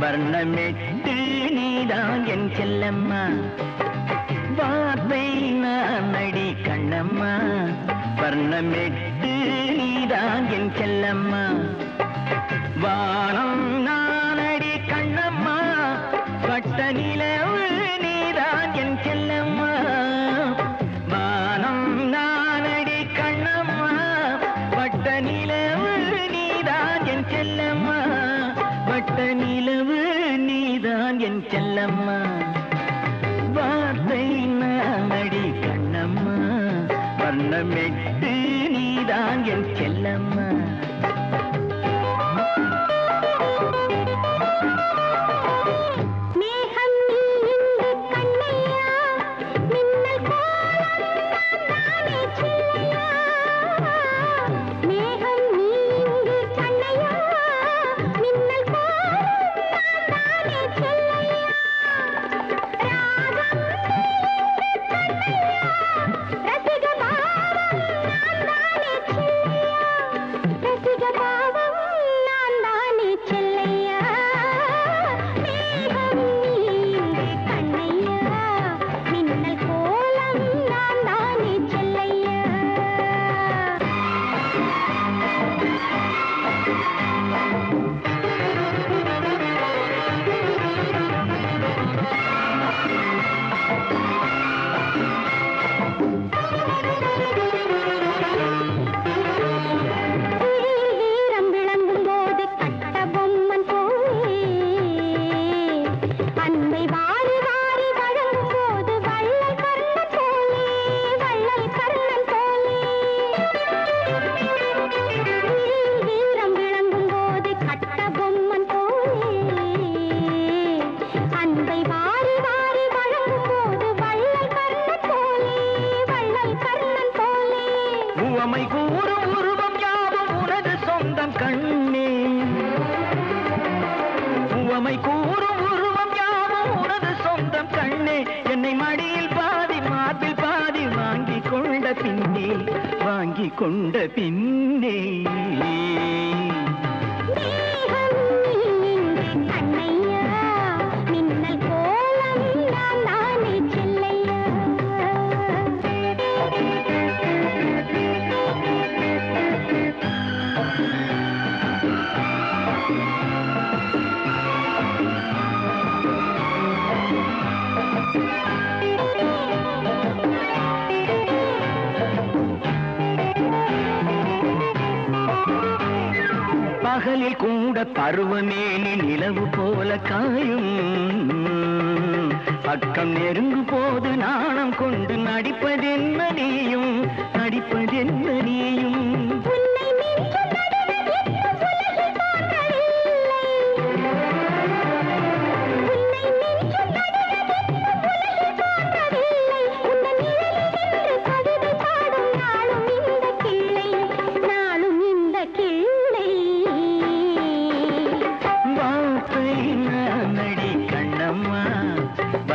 வர்ணமிட்டு நீதான் என் செல்லம்மா. வார்த்தை நான் அடி கண்ணம்மா. வர்ணமிட்டு நீதான் என் செல்லம்மா. வானம் நான் நானடி கண்ணம்மா. பட்ட நிலவு செல்லம்மா. வார்த்தை நானடி கண்ணம்மா. வண்ணமெட்டு நீதான் என் செல்லம்மா. உவமை கூறும் உருவம் யாவும் உனது சொந்தம் கண்ணே. உவமை கூறும் உருவம் யாவும் உனது சொந்தம் கண்ணே. என்னை மடியில் பாதி மார்பில் பாதி வாங்கி கொண்ட பின்னே வாங்கி கொண்ட பின்னே. பகலில் கூட பருவமேனி நிலவு போல காயும். பக்கம் நெருங்கு போது நாணம் கொண்டு நடிப்பதென்ன நீயும்? நடிப்பதென்ன நீயும்?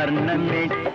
வார்த்தை நடி